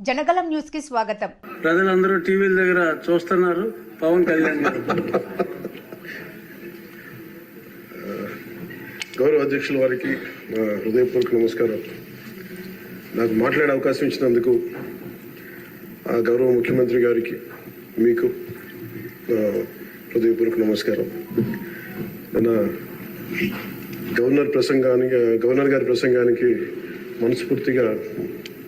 జనగలం న్యూస్కి స్వాగతం. ప్రజలందరూ టీవీల దగ్గర చూస్తున్నారు. పవన్ కళ్యాణ్ గారు. గౌరవ అధ్యక్షుల వారికి హృదయపూర్వక నమస్కారం. నాకు మాట్లాడే అవకాశం ఇచ్చినందుకు ఆ గౌరవ ముఖ్యమంత్రి గారికి మీకు హృదయపూర్వక నమస్కారం. మన గవర్నర్ ప్రసంగానికి గవర్నర్ గారి ప్రసంగానికి మనస్ఫూర్తిగా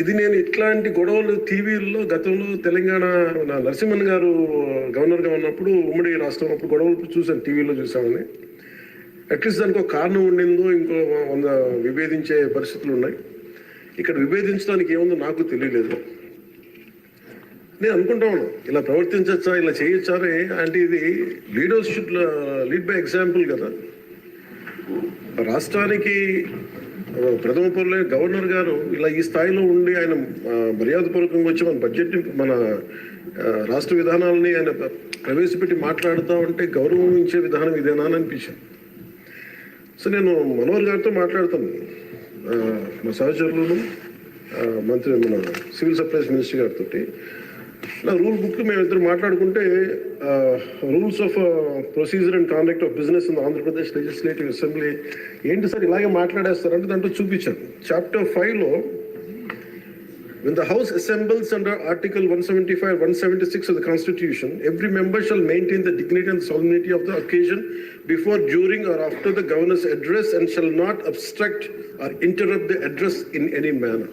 ఇది నేను ఇట్లాంటి గొడవలు టీవీల్లో గతంలో తెలంగాణ నా నరసింహన్ గారు గవర్నర్గా ఉన్నప్పుడు ఉమ్మడి రాష్ట్రం అప్పుడు గొడవలు చూశాను టీవీలో చూసామని అట్లీస్ట్ దానికి ఒక కారణం ఉండిందో ఇంకో వంద విభేదించే పరిస్థితులు ఉన్నాయి. ఇక్కడ విభేదించడానికి ఏముందో నాకు తెలియలేదు. నేను అనుకుంటా ఉన్నాను ఇలా ప్రవర్తించచ్చా ఇలా చేయొచ్చా అని. అంటే ఇది లీడర్షిప్ లీడ్ బై ఎగ్జాంపుల్ కదా. రాష్ట్రానికి ప్రథమ పౌరులైన గవర్నర్ గారు ఇలా ఈ స్థాయిలో ఉండి ఆయన ఆ, మర్యాదపూర్వకంగా వచ్చి మన బడ్జెట్ని మన రాష్ట్ర విధానాలని ఆయన ప్రవేశపెట్టి మాట్లాడుతూ ఉంటే గౌరవించే విధానం ఇదేనా అని అనిపించింది. సో నేను మనోహర్ గారితో మాట్లాడతాను. మా సహచరులను మంత్రి మన సివిల్ సప్లైస్ మినిస్టర్ గారితో ఇలా రూల్ బుక్ మేము ఇద్దరు మాట్లాడుకుంటే rules of procedure and conduct of business in Andhra Pradesh legislative assembly. ఏంటి సార్ ఇలాగే మాట్లాడేస్తారు అంటే దాంట్లో చూపించాను. చాప్టర్ ఫైవ్లో when the house assembles and article one seventy five one seventy six of the constitution every member shall maintain the dignity and solemnity of the occasion before during or after the governor's address and shall not obstruct or interrupt the address in any manner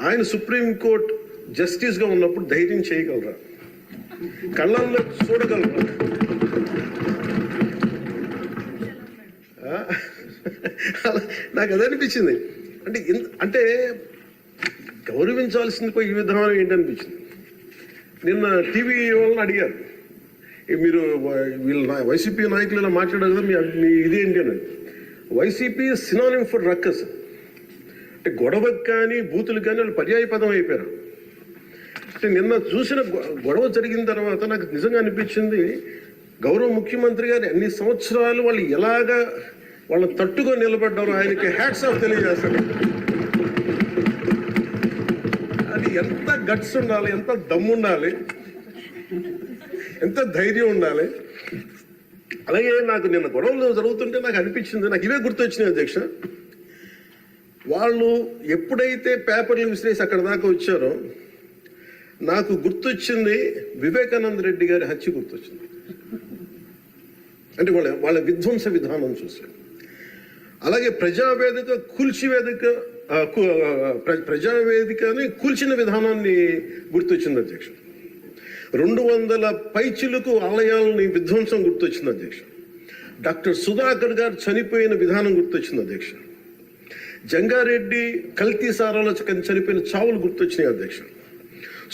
ఆయన supreme court జస్టిస్గా ఉన్నప్పుడు ధైర్యం చేయగలరా? కళ్ళల్లో చూడగలరా? నాకు అదే అనిపించింది. అంటే అంటే గౌరవించాల్సింది ఈ విధానం ఏంటనిపించింది నిన్న టీవీ వాళ్ళని అడిగారు. మీరు వ- వైసీపీ నాయకులు ఇలా మాట్లాడారు కదా మీ మీ ఇదేంటి అని. వైసీపీ సినానిమ్ ఫర్ రక్కస్ అంటే గొడవకు కానీ బూతులు కానీ వాళ్ళు పర్యాయ పదం అయిపోయారు. అంటే నిన్న చూసిన గొడవ జరిగిన తర్వాత నాకు నిజంగా అనిపించింది గౌరవ ముఖ్యమంత్రి గారు అన్ని సంవత్సరాలు వాళ్ళు ఎలాగా వాళ్ళని తట్టుగా నిలబడ్డారో ఆయనకి హ్యాట్స్ ఆఫ్ తెలియజేస్తాను అది ఎంత గట్స్ ఉండాలి ఎంత దమ్ము ఉండాలి ఎంత ధైర్యం ఉండాలి. అలాగే నాకు నిన్న గొడవలు జరుగుతుంటే నాకు అనిపించింది నాకు ఇవే గుర్తొచ్చినాయి అధ్యక్ష. వాళ్ళు ఎప్పుడైతే పేపర్లు విసిరేసి అక్కడ దాకా వచ్చారో నాకు గుర్తొచ్చింది వివేకానంద రెడ్డి గారి హత్య గుర్తొచ్చింది. అంటే వాళ్ళ వాళ్ళ విధ్వంస విధానం చూసి అలాగే ప్రజావేదిక కూల్చివేదిక ప్రజావేదికని కూల్చిన విధానాన్ని గుర్తొచ్చింది అధ్యక్షుడు రెండు వందల పైచిలకు ఆలయాలని విధ్వంసం గుర్తొచ్చింది అధ్యక్ష. డాక్టర్ సుధాకర్ గారు చనిపోయిన విధానం గుర్తొచ్చింది అధ్యక్ష. జంగారెడ్డి కల్తీ సారాలో చనిపోయిన చావులు గుర్తొచ్చినాయి అధ్యక్ష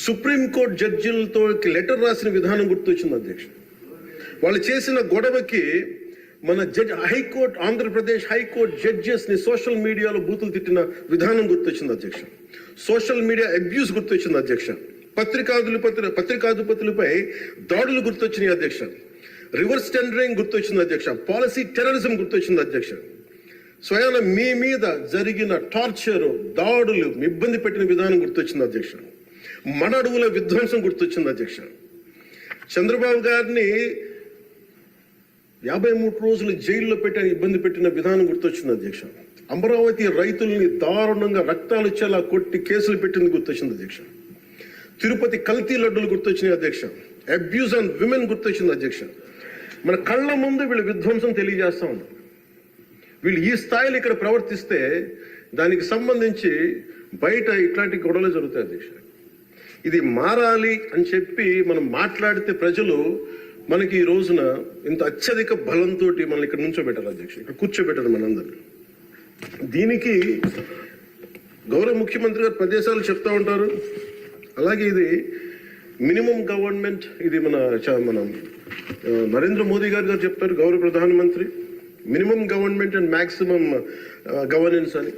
సుప్రీంకోర్టు జడ్జిలతో లెటర్ రాసిన విధానం గుర్తొచ్చింది అధ్యక్ష వాళ్ళు చేసిన గొడవకి మన judge high court Andhra Pradesh high court జడ్జెస్ని social మీడియాలో బూతులు తిట్టిన విధానం గుర్తొచ్చింది అధ్యక్ష సోషల్ మీడియా అబ్యూస్ గుర్తొచ్చింది అధ్యక్ష పత్రికాధిపతులు పత్రికాధిపతులపై దాడులు గుర్తొచ్చినాయి అధ్యక్ష రివర్స్ టెండరింగ్ గుర్తొచ్చింది అధ్యక్ష పాలసీ టెర్రరిజం గుర్తొచ్చింది అధ్యక్ష స్వయాన మీ మీద జరిగిన టార్చర్ దాడులు ఇబ్బంది పెట్టిన విధానం గుర్తొచ్చింది అధ్యక్ష మన అడవుల విధ్వంసం గుర్తొచ్చింది అధ్యక్ష చంద్రబాబు గారిని యాభై మూడు రోజులు జైల్లో పెట్టి ఇబ్బంది పెట్టిన విధానం గుర్తొచ్చింది అధ్యక్ష అమరావతి రైతుల్ని దారుణంగా రక్తాలు వచ్చేలా కొట్టి కేసులు పెట్టింది గుర్తొచ్చింది అధ్యక్ష తిరుపతి కల్తీ లడ్డులు గుర్తొచ్చినాయి అధ్యక్ష అబ్యూస్ అండ్ విమెన్ గుర్తొచ్చింది అధ్యక్ష మన కళ్ళ ముందు వీళ్ళు విధ్వంసం తెలియజేస్తా ఉన్నారు వీళ్ళు ఈ స్థాయిలో ఇక్కడ ప్రవర్తిస్తే దానికి సంబంధించి బయట ఇట్లాంటి గొడవలు జరుగుతాయి అధ్యక్ష. ఇది మారాలి అని చెప్పి మనం మాట్లాడితే ప్రజలు మనకి ఈ రోజున ఇంత అత్యధిక బలంతో మనల్ని ఇక్కడ నుంచోబెట్టారు అధ్యక్ష. ఇక్కడ కూర్చోబెట్టారు మనందరినీ. దీనికి గౌరవ ముఖ్యమంత్రి గారు ప్రదేశాలు చెప్తా ఉంటారు. అలాగే ఇది మినిమం గవర్నమెంట్ ఇది మన చ- మన నరేంద్ర మోదీ గారు గారు చెప్తారు గౌరవ ప్రధానమంత్రి. Minimum government and maximum governance అని.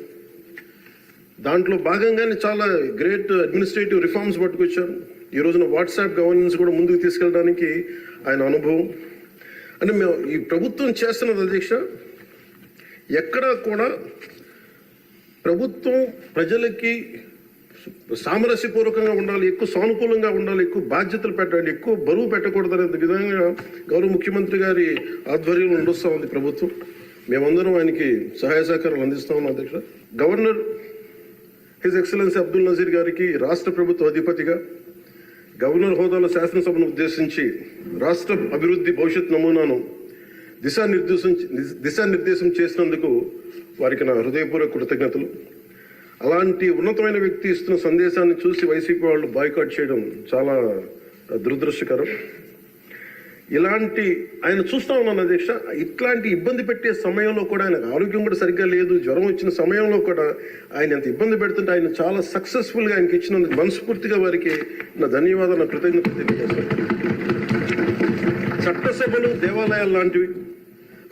దాంట్లో భాగంగానే చాలా గ్రేట్ అడ్మినిస్ట్రేటివ్ రిఫార్మ్స్ పట్టుకొచ్చారు. ఈ రోజున వాట్సాప్ గవర్నెన్స్ కూడా ముందుకు తీసుకెళ్ళడానికి ఆయన అనుభవం. అంటే మేము ఈ ప్రభుత్వం చేస్తున్నది అధ్యక్ష ఎక్కడా కూడా ప్రభుత్వం ప్రజలకి సామరస్యపూర్వకంగా ఉండాలి ఎక్కువ సానుకూలంగా ఉండాలి ఎక్కువ బాధ్యతలు పెట్టాలి ఎక్కువ బరువు పెట్టకూడదు అనే విధంగా గౌరవ ముఖ్యమంత్రి గారి ఆధ్వర్యంలో నడుస్తూ ఉంది ప్రభుత్వం. మేమందరం ఆయనకి సహాయ సహకారాలు అందిస్తా ఉన్నాం అధ్యక్ష. Governor his excellency Abdul Nazeer గారికి రాష్ట్ర ప్రభుత్వ అధిపతిగా గవర్నర్ హోదాలో శాసనసభను ఉద్దేశించి రాష్ట్ర అభివృద్ధి భవిష్యత్ నమూనాను దిశానిర్దేశం దిశానిర్దేశం చేసినందుకు వారికి నా హృదయపూర్వక కృతజ్ఞతలు. అలాంటి ఉన్నతమైన వ్యక్తి ఇస్తున్న సందేశాన్ని చూసి వైసీపీ వాళ్ళు బాయ్కాట్ చేయడం చాలా దురదృష్టకరం. ఇలాంటి ఆయన చూస్తా ఉన్నాను అధ్యక్ష ఇట్లాంటి ఇబ్బంది పెట్టే సమయంలో కూడా ఆయనకు ఆరోగ్యం కూడా సరిగ్గా లేదు జ్వరం వచ్చిన సమయంలో కూడా ఆయన ఎంత ఇబ్బంది పెడుతుంటే ఆయన చాలా సక్సెస్ఫుల్గా ఆయనకి ఇచ్చినందుకు మనస్ఫూర్తిగా వారికి నా ధన్యవాదాలు నా కృతజ్ఞత తెలియజేస్తాను చట్టసభలు దేవాలయాలు లాంటివి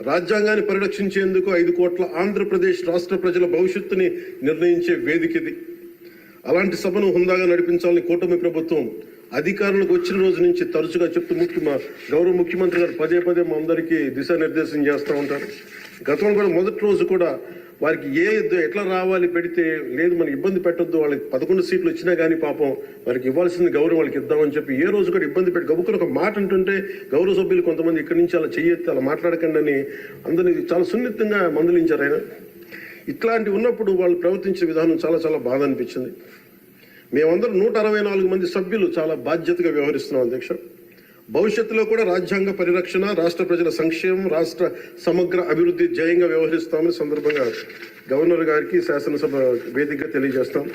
రాజ్యాంగాన్ని పరిరక్షించేందుకు ఐదు కోట్ల ఆంధ్రప్రదేశ్ రాష్ట్ర ప్రజల భవిష్యత్తుని నిర్ణయించే వేదిక ఇది అలాంటి సభను హుందాగా నడిపించాలని కూటమి ప్రభుత్వం అధికారులకు వచ్చిన రోజు నుంచి తరచుగా చెప్తూ ముఖ్య గౌరవ ముఖ్యమంత్రి గారు పదే పదే మా అందరికీ దిశానిర్దేశం చేస్తూ ఉంటారు. గతంలో కూడా మొదటి రోజు కూడా వారికి ఏ ఎట్లా రావాలి పెడితే లేదు మనం ఇబ్బంది పెట్టొద్దు వాళ్ళకి పదకొండు సీట్లు వచ్చినా కానీ పాపం వారికి ఇవ్వాల్సిన గౌరవం వాళ్ళకి ఇద్దామని చెప్పి ఏ రోజు కూడా ఇబ్బంది పెట్టి గబుక్కుని ఒక మాట అంటుంటే గౌరవ సభ్యులు కొంతమంది ఇక్కడి నుంచి అలా చెయ్యొద్దు అలా మాట్లాడకండి అని అందరినీ చాలా సున్నితంగా మందలించారు ఆయన. ఇట్లాంటి ఉన్నప్పుడు వాళ్ళు ప్రవర్తించే విధానం చాలా చాలా బాధ అనిపించింది. మేమందరం నూట అరవై నాలుగు మంది సభ్యులు చాలా బాధ్యతగా వ్యవహరిస్తున్నాం అధ్యక్ష. భవిష్యత్తులో కూడా రాజ్యాంగ పరిరక్షణ రాష్ట్ర ప్రజల సంక్షేమం రాష్ట్ర సమగ్ర అభివృద్ధి జయంగా వ్యవహరిస్తామని సందర్భంగా గవర్నర్ గారికి శాసనసభ వేదికగా తెలియజేస్తాం.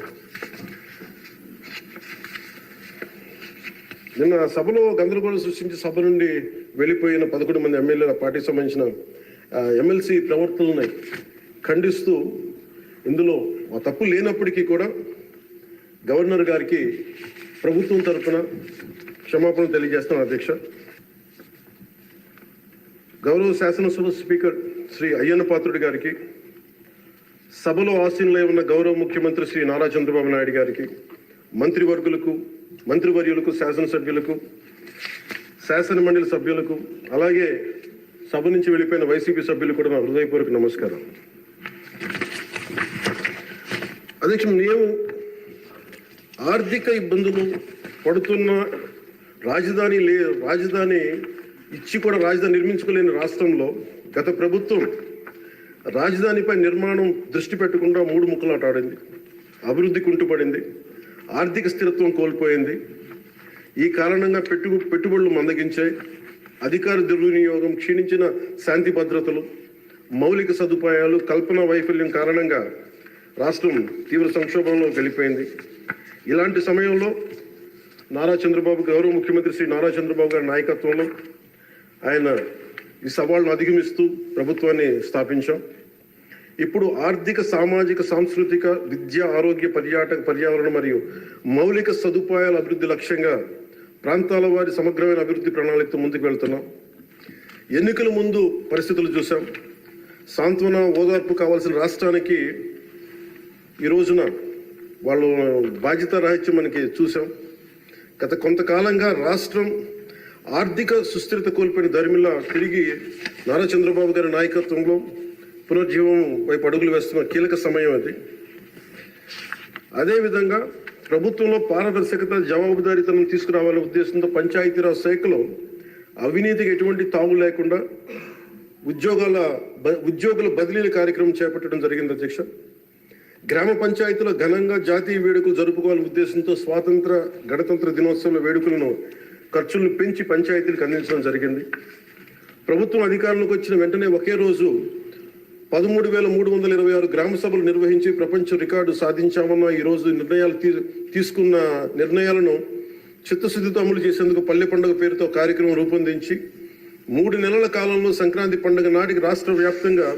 నిన్న సభలో గందరగోళం సృష్టించి సభ నుండి వెళ్ళిపోయిన పదకొండు మంది ఎమ్మెల్యేల పార్టీకి సంబంధించిన ఎమ్మెల్సీ ప్రవర్తనని ఖండిస్తూ ఇందులో ఆ తప్పు లేనప్పటికీ కూడా గవర్నర్ గారికి ప్రభుత్వం తరఫున క్షమాపణ తెలియజేస్తాను అధ్యక్ష. గౌరవ శాసనసభ స్పీకర్ శ్రీ అయ్యన్న పాత్రుడి గారికి సభలో ఆసీనులై ఉన్న గౌరవ ముఖ్యమంత్రి శ్రీ నారా చంద్రబాబు నాయుడు గారికి మంత్రివర్గులకు మంత్రివర్యులకు శాసనసభ్యులకు శాసన మండలి సభ్యులకు అలాగే సభ నుంచి వెళ్ళిపోయిన వైసీపీ సభ్యులు కూడా నా హృదయపూర్వక నమస్కారం. అధ్యక్ష మేము ఆర్థిక ఇబ్బందులు పడుతున్న రాజధాని లే రాజధాని ఇచ్చి కూడా రాజధాని నిర్మించుకోలేని రాష్ట్రంలో గత ప్రభుత్వం రాజధానిపై నిర్మాణం దృష్టి పెట్టకుండా మూడు ముక్కలాటాడింది. అభివృద్ధి కుంటుపడింది. ఆర్థిక స్థిరత్వం కోల్పోయింది. ఈ కారణంగా పెట్టు పెట్టుబడులు మందగించాయి. అధికార దుర్వినియోగం క్షీణించిన శాంతి భద్రతలు మౌలిక సదుపాయాలు కల్పన వైఫల్యం కారణంగా రాష్ట్రం తీవ్ర సంక్షోభంలో వెళ్ళిపోయింది ఇలాంటి సమయంలో నారా చంద్రబాబు గౌరవ ముఖ్యమంత్రి శ్రీ నారా చంద్రబాబు గారి నాయకత్వంలో ఆయన ఈ సవాళ్ళను అధిగమిస్తూ ప్రభుత్వాన్ని స్థాపించాం. ఇప్పుడు ఆర్థిక సామాజిక సాంస్కృతిక విద్య ఆరోగ్య పర్యాటక పర్యావరణ మరియు మౌలిక సదుపాయాల అభివృద్ధి లక్ష్యంగా ప్రాంతాల వారి సమగ్రమైన అభివృద్ధి ప్రణాళికతో ముందుకు వెళ్తున్నాం. ఎన్నికల ముందు పరిస్థితులు చూసాం సాంత్వన ఓదార్పు కావాల్సిన రాష్ట్రానికి ఈ రోజున వాళ్ళు బాధ్యత రాహిత్యం మనకి చూసాం గత కొంతకాలంగా రాష్ట్రం ఆర్థిక సుస్థిరత కోల్పోయిన ధర్మిల తిరిగి నారా చంద్రబాబు గారి నాయకత్వంలో పునర్జీవం వైపు అడుగులు వేస్తున్న కీలక సమయం అది. అదేవిధంగా ప్రభుత్వంలో పారదర్శకత జవాబుదారీతనం తీసుకురావాలనే ఉద్దేశంతో పంచాయతీరాజ్ శాఖలో అవినీతికి ఎటువంటి తావు లేకుండా ఉద్యోగాల బ- ఉద్యోగుల బదిలీల కార్యక్రమం చేపట్టడం జరిగింది అధ్యక్ష. గ్రామ పంచాయతీలో ఘనంగా జాతీయ వేడుకలు జరుపుకోవాలనే ఉద్దేశంతో స్వాతంత్ర గణతంత్ర దినోత్సవ వేడుకలను ఖర్చులను పెంచి పంచాయతీలకు అందించడం జరిగింది. ప్రభుత్వం అధికారంలోకి వచ్చిన వెంటనే ఒకే రోజు పదమూడు వేల మూడు వందల ఇరవై ఆరు గ్రామ సభలు నిర్వహించి ప్రపంచ రికార్డు సాధించామన్న ఈ రోజు నిర్ణయాలు తీ- తీసుకున్న నిర్ణయాలను చిత్తశుద్ధితో అమలు చేసేందుకు పల్లె పండుగ పేరుతో కార్యక్రమం రూపొందించి మూడు నెలల కాలంలో సంక్రాంతి పండుగ నాటికి రాష్ట్ర వ్యాప్తంగా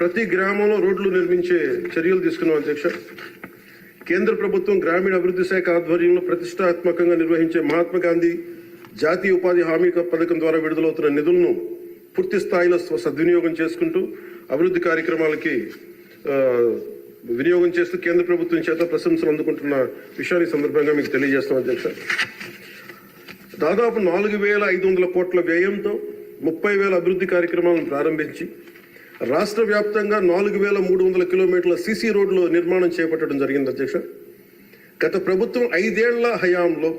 ప్రతి గ్రామంలో రోడ్లు నిర్మించే చర్యలు తీసుకున్నాం అధ్యక్ష. కేంద్ర ప్రభుత్వం గ్రామీణ అభివృద్ధి శాఖ ఆధ్వర్యంలో ప్రతిష్టాత్మకంగా నిర్వహించే మహాత్మా గాంధీ జాతీయ ఉపాధి హామీ పథకం ద్వారా విడుదలవుతున్న నిధులను పూర్తి స్థాయిలో సద్వినియోగం చేసుకుంటూ అభివృద్ధి కార్యక్రమాలకి వినియోగం చేస్తూ కేంద్ర ప్రభుత్వం చేత ప్రశంసలు అందుకుంటున్న విషయాన్ని సందర్భంగా మీకు తెలియజేస్తాం అధ్యక్ష. దాదాపు నాలుగు వేల ఐదు వందల కోట్ల వ్యయంతో ముప్పై వేల అభివృద్ధి కార్యక్రమాలను ప్రారంభించి రాష్ట్ర వ్యాప్తంగా నాలుగు వేల మూడు వందల కిలోమీటర్ల సీసీ రోడ్లు నిర్మాణం చేపట్టడం జరిగింది అధ్యక్ష. గత ప్రభుత్వం ఐదేళ్ళ హయాంలో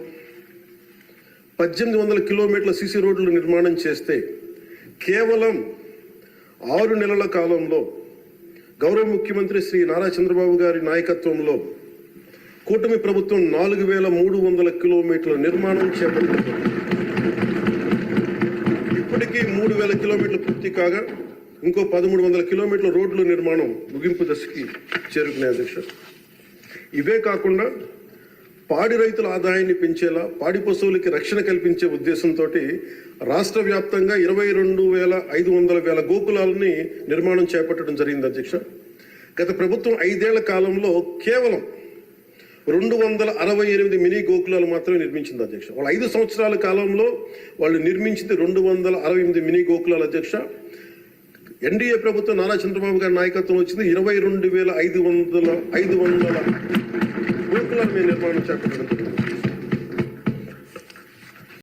పద్దెనిమిది వందల కిలోమీటర్ల సీసీ రోడ్లు నిర్మాణం చేస్తే కేవలం ఆరు నెలల కాలంలో గౌరవ ముఖ్యమంత్రి శ్రీ నారా చంద్రబాబు గారి నాయకత్వంలో కూటమి ప్రభుత్వం నాలుగు వేల మూడు వందల కిలోమీటర్ల నిర్మాణం చేపట్టింది. ఇప్పటికీ మూడు వేల కిలోమీటర్లు పూర్తి కాగా ఇంకో పదమూడు వందల కిలోమీటర్ల రోడ్ల నిర్మాణం ముగింపు దశకి చేరుకున్నాయి అధ్యక్ష. ఇవే కాకుండా పాడి రైతుల ఆదాయాన్ని పెంచేలా పాడి పశువులకి రక్షణ కల్పించే ఉద్దేశంతో రాష్ట్ర వ్యాప్తంగా ఇరవై రెండు వేల ఐదు వందల వేల గోకులాలని నిర్మాణం చేపట్టడం జరిగింది అధ్యక్ష. గత ప్రభుత్వం ఐదేళ్ళ కాలంలో కేవలం రెండు వందల అరవై ఎనిమిది మినీ గోకులాలు మాత్రమే నిర్మించింది అధ్యక్ష. వాళ్ళ ఐదు సంవత్సరాల కాలంలో వాళ్ళు నిర్మించింది రెండు వందల అరవై ఎనిమిది మినీ గోకులాలు అధ్యక్ష. ఎన్డీఏ ప్రభుత్వం నారా చంద్రబాబు గారి నాయకత్వం వచ్చింది ఇరవై రెండు వేల ఐదు వందల ఐదు వందల గోకులను మేము నిర్మాణం చేపట్టడం జరిగింది.